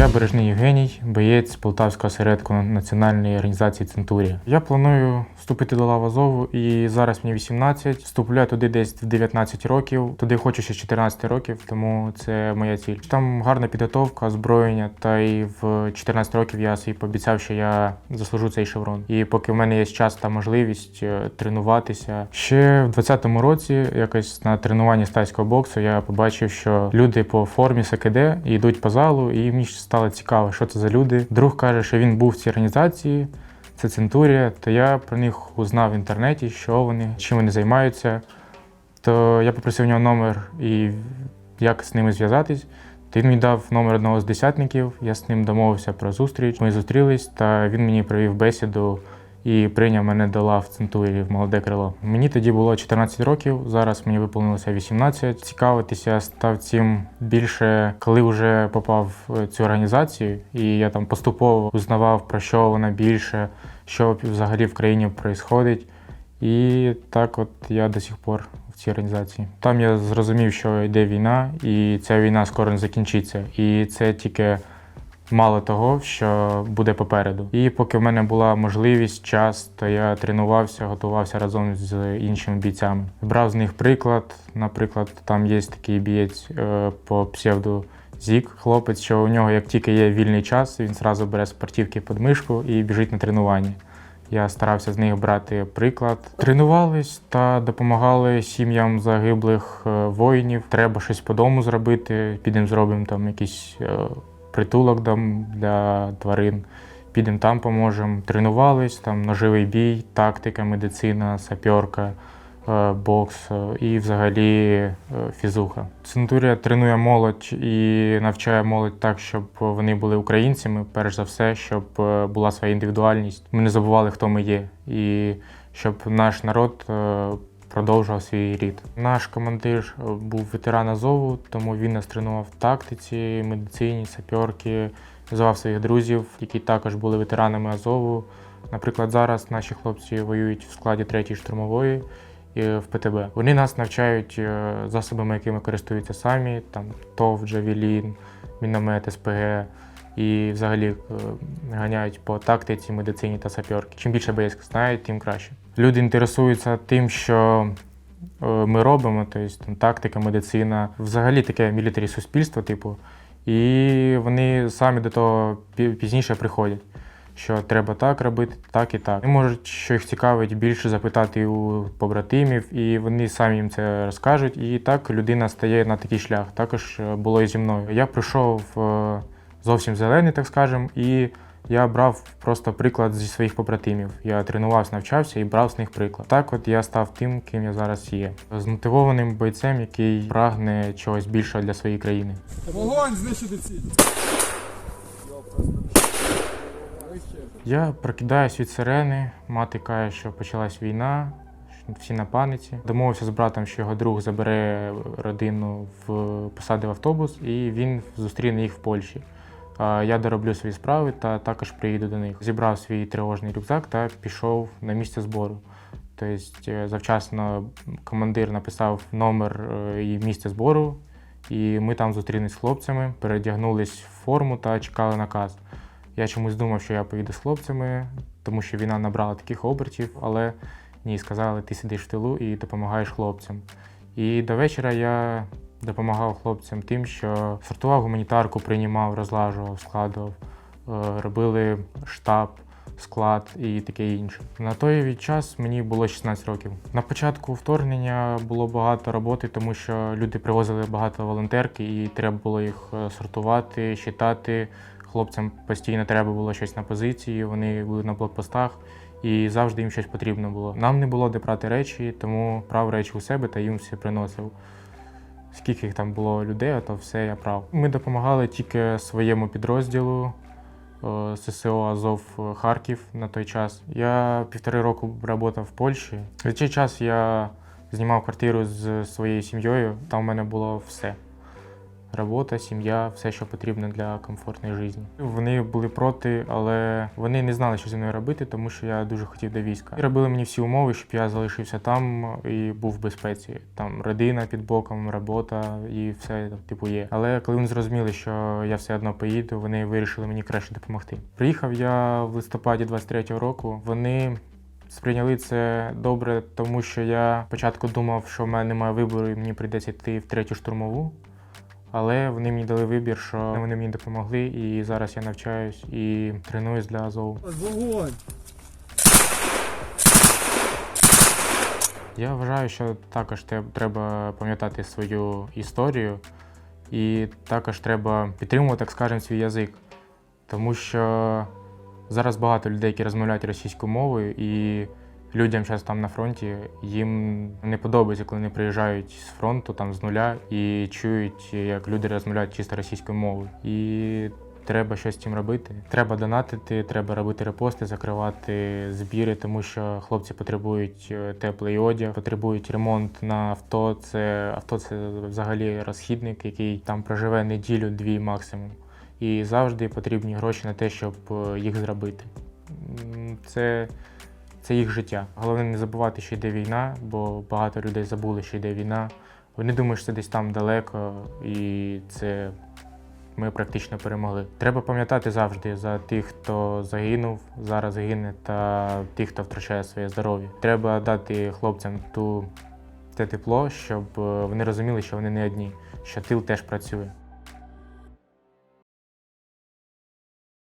Я Бережний Євгеній, боєць Полтавського осередку Національної організації Центурія. Я планую вступити до лав Азову і зараз мені 18. Вступлю туди десь в 19 років. Туди хочу ще з 14 років, тому це моя ціль. Там гарна підготовка, озброєння, та й в 14 років я собі пообіцяв, що я заслужу цей шеврон. І поки в мене є час та можливість е, тренуватися. Ще в 20-му році, якось на тренуванні з тайського боксу, я побачив, що люди по формі СКД йдуть по залу, і мені стало цікаво, що це за люди. Друг каже, що він був в цій організації. Це Центурія, то я про них узнав в інтернеті, що вони, чим вони займаються. То я попросив у нього номер і як з ними зв'язатись. То він мені дав номер одного з десятників, я з ним домовився про зустріч. Ми зустрілись, та він мені провів бесіду і прийняв мене до лав Центурії в молоде крило. Мені тоді було 14 років, зараз мені виповнилося 18. Цікавитися став цим більше, коли вже попав в цю організацію, і я там поступово узнавав про що вона більше, що взагалі в країні відбувається. І так от я до сих пор в цій організації. Там я зрозумів, що йде війна, і ця війна скоро не закінчиться. І це тільки мало того, що буде попереду. І поки в мене була можливість, час, то я тренувався, готувався разом з іншими бійцями. Брав з них приклад. Наприклад, там є такий бієць е, по псевду. Зік, хлопець, що у нього як тільки є вільний час, він зразу бере спортівки під мишку і біжить на тренування. Я старався з них брати приклад. Тренувались та допомагали сім'ям загиблих е, воїнів. Треба щось по дому зробити. Підемо зробимо там якийсь е, притулок для тварин. Підемо там поможемо. Тренувались, там ножовий бій, тактика, медицина, сапьорка, е, бокс е, і взагалі е, фізуха. Центурія тренує молодь і навчає молодь так, щоб вони були українцями, перш за все, щоб була своя індивідуальність. Ми не забували, хто ми є, і щоб наш народ продовжував свій рід. Наш командир е, був ветеран Азову, тому він нас тренував в тактиці, медицині, сапьорки, звав своїх друзів, які також були ветеранами Азову. Наприклад, зараз наші хлопці воюють в складі 3-ї штурмової і в ПТБ. Вони нас навчають е, засобами, якими користуються самі, там ТОВ, Джавелін, міномет, СПГ. І взагалі е, ганяють по тактиці, медицині та сапьорки. Чим більше боєць знає, тим краще. Люди інтересуються тим, що е, ми робимо, тобто тактика, медицина, взагалі таке мілітарі суспільство, типу. І вони самі до того пізніше приходять, що треба так робити, так і так. Вони можуть, що їх цікавить, більше запитати у побратимів, і вони самі їм це розкажуть. І так людина стає на такий шлях. Також е, було і зі мною. Я прийшов зовсім зелений, так скажемо, і я брав просто приклад зі своїх побратимів. Я тренувався, навчався і брав з них приклад. Так, от я став тим, ким я зараз є. Змотивованим бойцем, який прагне чогось більшого для своєї країни. Вогонь знищити ціль. Я прокидаюсь від сирени, мати каже, що почалась війна, всі на паниці. Домовився з братом, що його друг забере родину в посадив автобус, і він зустріне їх в Польщі. Я дороблю свої справи та також приїду до них. Зібрав свій тривожний рюкзак та пішов на місце збору. Тобто е, завчасно командир написав номер е, і місце збору, і ми там зустрілись з хлопцями, передягнулись в форму та чекали наказ. Я чомусь думав, що я поїду з хлопцями, тому що війна набрала таких обертів, але ні, сказали, ти сидиш в тилу і допомагаєш хлопцям. І до вечора я допомагав хлопцям тим, що сортував гуманітарку, приймав, розлажував, складував, е, робили штаб, склад і таке інше. На той час мені було 16 років. На початку вторгнення було багато роботи, тому що люди привозили багато волонтерки, і треба було їх е, сортувати, читати. Хлопцям постійно треба було щось на позиції, вони були на блокпостах, і завжди їм щось потрібно було. Нам не було де брати речі, тому брав речі у себе та їм все приносив. Скільки їх там було людей, то все я прав. Ми допомагали тільки своєму підрозділу е, ССО Азов Харків на той час. Я півтори року працював в Польщі. За цей час я знімав квартиру з своєю сім'єю, там у мене було все. Робота, сім'я, все, що потрібно для комфортної житті. Вони були проти, але вони не знали, що зі мною робити, тому що я дуже хотів до війська. І робили мені всі умови, щоб я залишився там і був в безпеці. Там родина під боком, робота і все типу є. Але коли вони зрозуміли, що я все одно поїду, вони вирішили мені краще допомогти. Приїхав я в листопаді 23-го року. Вони Сприйняли це добре, тому що я спочатку думав, що в мене немає вибору і мені прийдеться йти в третю штурмову. Але вони мені дали вибір, що вони мені допомогли, і зараз я навчаюсь і тренуюсь для Азову. Вогонь! Я вважаю, що також треба пам'ятати свою історію, і також треба підтримувати, так скажемо, свій язик. Тому що зараз багато людей, які розмовляють російською мовою, і людям зараз там на фронті їм не подобається, коли вони приїжджають з фронту там з нуля і чують, як люди розмовляють чисто російською мовою. І треба щось з цим робити. Треба донатити, треба робити репости, закривати збіри, тому що хлопці потребують е, теплий одяг, потребують ремонт на авто. Це авто це взагалі розхідник, який там проживе неділю-дві максимум. І завжди потрібні гроші на те, щоб е, їх зробити. Це, це їх життя. Головне не забувати, що йде війна, бо багато людей забули, що йде війна. Вони думають, що це десь там далеко, і це ми практично перемогли. Треба пам'ятати завжди за тих, хто загинув, зараз гине, та тих, хто втрачає своє здоров'я. Треба дати хлопцям ту те тепло, щоб е, вони розуміли, що вони не одні, що тил теж працює.